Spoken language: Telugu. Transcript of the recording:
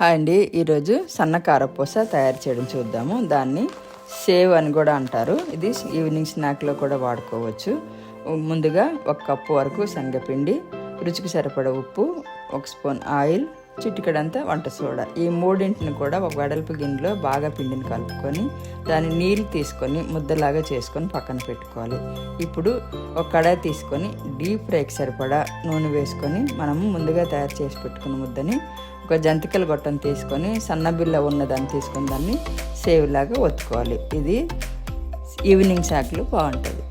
హాయ్ అండి. ఈరోజు సన్న కారపూస తయారు చేయడం చూద్దాము. దాన్ని సేవ్ అని కూడా అంటారు. ఇది ఈవినింగ్ స్నాక్లో కూడా వాడుకోవచ్చు. ముందుగా ఒక కప్పు వరకు శనగపిండి రుచికి సరిపడ ఉప్పు ఒక స్పూన్ ఆయిల్ చిటికడంతా వంట సోడా. ఈ మూడింటిని కూడా ఒక వెడల్పు గిన్నెలో బాగా పిండిని కలుపుకొని దాని నీళ్ళు తీసుకొని ముద్దలాగా చేసుకొని పక్కన పెట్టుకోవాలి. ఇప్పుడు ఒక కడాయి తీసుకొని డీప్ ఫ్రైకి సరిపడా నూనె వేసుకొని మనము ముందుగా తయారు చేసి పెట్టుకున్న ముద్దని ఒక జంతికల గొట్టం తీసుకొని సన్న బిల్ల ఉన్నదాన్ని తీసుకొని దాన్ని సేవ్ లాగా ఒత్తుకోవాలి. ఇది ఈవినింగ్ శాఖలు బాగుంటుంది.